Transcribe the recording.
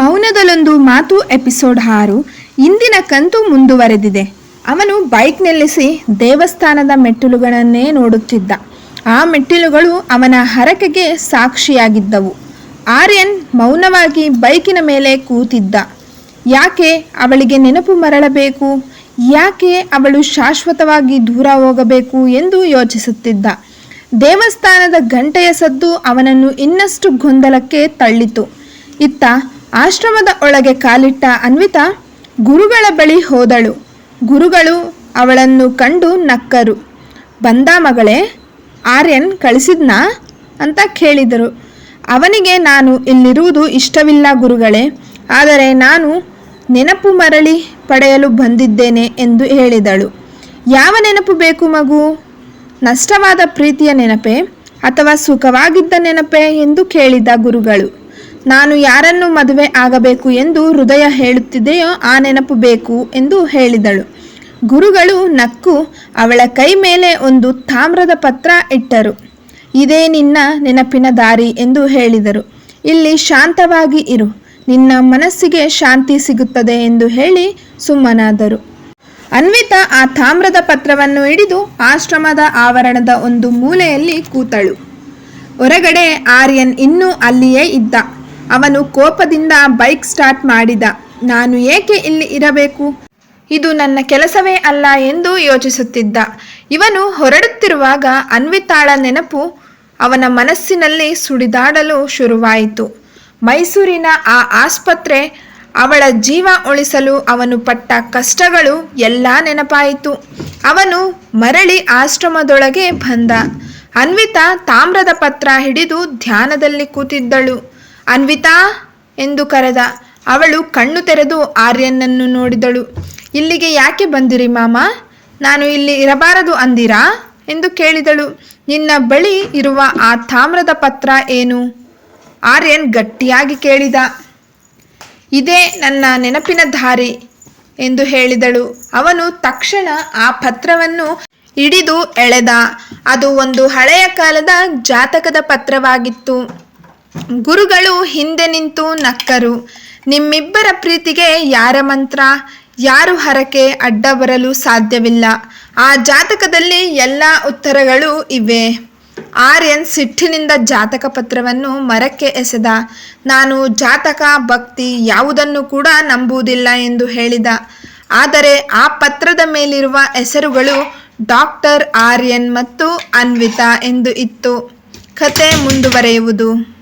ಮೌನದಲ್ಲೊಂದು ಮಾತು ಎಪಿಸೋಡ್ ಆರು. ಇಂದಿನ ಕಂತು ಮುಂದುವರೆದಿದೆ. ಅವನು ಬೈಕ್ ನಿಲ್ಲಿಸಿ ದೇವಸ್ಥಾನದ ಮೆಟ್ಟಿಲುಗಳನ್ನೇ ನೋಡುತ್ತಿದ್ದ. ಆ ಮೆಟ್ಟಿಲುಗಳು ಅವನ ಹರಕೆಗೆ ಸಾಕ್ಷಿಯಾಗಿದ್ದವು. ಆರ್ಯನ್ ಮೌನವಾಗಿ ಬೈಕಿನ ಮೇಲೆ ಕೂತಿದ್ದ. ಯಾಕೆ ಅವಳಿಗೆ ನೆನಪು ಮರಳಬೇಕು? ಯಾಕೆ ಅವಳು ಶಾಶ್ವತವಾಗಿ ದೂರ ಹೋಗಬೇಕು ಎಂದು ಯೋಚಿಸುತ್ತಿದ್ದ. ದೇವಸ್ಥಾನದ ಗಂಟೆಯ ಸದ್ದು ಅವನನ್ನು ಇನ್ನಷ್ಟು ಗೊಂದಲಕ್ಕೆ ತಳ್ಳಿತು. ಇತ್ತ ಆಶ್ರಮದ ಒಳಗೆ ಕಾಲಿಟ್ಟ ಅನ್ವಿತಾ ಗುರುಗಳ ಬಳಿ ಹೋದಳು. ಗುರುಗಳು ಅವಳನ್ನು ಕಂಡು ನಕ್ಕರು. ಬಂದ ಮಗಳೇ, ಆರ್ಯನ್ ಕಳಿಸಿದ್ನಾ? ಅಂತ ಕೇಳಿದರು. ಅವನಿಗೆ ನಾನು ಇಲ್ಲಿರುವುದು ಇಷ್ಟವಿಲ್ಲ ಗುರುಗಳೇ, ಆದರೆ ನಾನು ನೆನಪು ಮರಳಿ ಪಡೆಯಲು ಬಂದಿದ್ದೇನೆ ಎಂದು ಹೇಳಿದಳು. ಯಾವ ನೆನಪು ಬೇಕು ಮಗು? ನಷ್ಟವಾದ ಪ್ರೀತಿಯ ನೆನಪೇ ಅಥವಾ ಸುಖವಾಗಿದ್ದ ನೆನಪೇ ಎಂದು ಕೇಳಿದ ಗುರುಗಳು. ನಾನು ಯಾರನ್ನು ಮದುವೆ ಆಗಬೇಕು ಎಂದು ಹೃದಯ ಹೇಳುತ್ತಿದೆಯೋ ಆ ನೆನಪು ಬೇಕು ಎಂದು ಹೇಳಿದಳು. ಗುರುಗಳು ನಕ್ಕು ಅವಳ ಕೈ ಮೇಲೆ ಒಂದು ತಾಮ್ರದ ಪತ್ರ ಇಟ್ಟರು. ಇದೇ ನಿನ್ನ ನೆನಪಿನ ದಾರಿ ಎಂದು ಹೇಳಿದರು. ಇಲ್ಲಿ ಶಾಂತವಾಗಿ ಇರು. ನಿನ್ನ ಮನಸ್ಸಿಗೆ ಶಾಂತಿ ಸಿಗುತ್ತದೆ ಎಂದು ಹೇಳಿ ಸುಮ್ಮನಾದರು. ಅನ್ವಿತಾ ಆ ತಾಮ್ರದ ಪತ್ರವನ್ನು ಹಿಡಿದು ಆಶ್ರಮದ ಆವರಣದ ಒಂದು ಮೂಲೆಯಲ್ಲಿ ಕೂತಳು. ಹೊರಗಡೆ ಆರ್ಯನ್ ಇನ್ನೂ ಅಲ್ಲಿಯೇ ಇದ್ದ. ಅವನು ಕೋಪದಿಂದ ಬೈಕ್ ಸ್ಟಾರ್ಟ್ ಮಾಡಿದ. ನಾನು ಏಕೆ ಇಲ್ಲಿ ಇರಬೇಕು? ಇದು ನನ್ನ ಕೆಲಸವೇ ಅಲ್ಲ ಎಂದು ಯೋಚಿಸುತ್ತಿದ್ದ. ಇವನು ಹೊರಡುತ್ತಿರುವಾಗ ಅನ್ವಿತಾಳ ನೆನಪು ಅವನ ಮನಸ್ಸಿನಲ್ಲಿ ಸುಡಿದಾಡಲು ಶುರುವಾಯಿತು. ಮೈಸೂರಿನ ಆ ಆಸ್ಪತ್ರೆ ಅವಳ ಜೀವ ಉಳಿಸಲು ಅವನು ಪಟ್ಟ ಕಷ್ಟಗಳು ಎಲ್ಲ ನೆನಪಾಯಿತು. ಅವನು ಮರಳಿ ಆಶ್ರಮದೊಳಗೆ ಬಂದ. ಅನ್ವಿತಾ ತಾಮ್ರದ ಪತ್ರ ಹಿಡಿದು ಧ್ಯಾನದಲ್ಲಿ ಕೂತಿದ್ದಳು. ಅನ್ವಿತಾ ಎಂದು ಕರೆದ. ಅವಳು ಕಣ್ಣು ತೆರೆದು ಆರ್ಯನನ್ನು ನೋಡಿದಳು. ಇಲ್ಲಿಗೆ ಯಾಕೆ ಬಂದಿರಿ ಮಾಮ? ನಾನು ಇಲ್ಲಿ ಇರಬಾರದು ಅಂದಿರಾ? ಎಂದು ಕೇಳಿದಳು. ನಿನ್ನ ಬಳಿ ಇರುವ ಆ ತಾಮ್ರದ ಪತ್ರ ಏನು? ಆರ್ಯನ್ ಗಟ್ಟಿಯಾಗಿ ಕೇಳಿದ. ಇದೇ ನನ್ನ ನೆನಪಿನ ದಾರಿ ಎಂದು ಹೇಳಿದಳು. ಅವನು ತಕ್ಷಣ ಆ ಪತ್ರವನ್ನು ಹಿಡಿದು ಎಳೆದ. ಅದು ಒಂದು ಹಳೆಯ ಕಾಲದ ಜಾತಕದ ಪತ್ರವಾಗಿತ್ತು. ಗುರುಗಳು ಹಿಂದೆ ನಿಂತು ನಕ್ಕರು. ನಿಮ್ಮಿಬ್ಬರ ಪ್ರೀತಿಗೆ ಯಾರ ಮಂತ್ರ? ಯಾರು ಹರಕೆ ಅಡ್ಡ ಬರಲು ಸಾಧ್ಯವಿಲ್ಲ. ಆ ಜಾತಕದಲ್ಲಿ ಎಲ್ಲ ಉತ್ತರಗಳು ಇವೆ. ಆರ್ಯನ್ ಸಿಟ್ಟಿನಿಂದ ಜಾತಕ ಪತ್ರವನ್ನು ಮರಕ್ಕೆ ಎಸೆದ. ನಾನು ಜಾತಕ, ಭಕ್ತಿ ಯಾವುದನ್ನು ಕೂಡ ನಂಬುವುದಿಲ್ಲ ಎಂದು ಹೇಳಿದ. ಆದರೆ ಆ ಪತ್ರದ ಮೇಲಿರುವ ಹೆಸರುಗಳು ಡಾಕ್ಟರ್ ಆರ್ಯನ್ ಮತ್ತು ಅನ್ವಿತಾ ಎಂದು ಇತ್ತು. ಕತೆ ಮುಂದುವರೆಯುವುದು.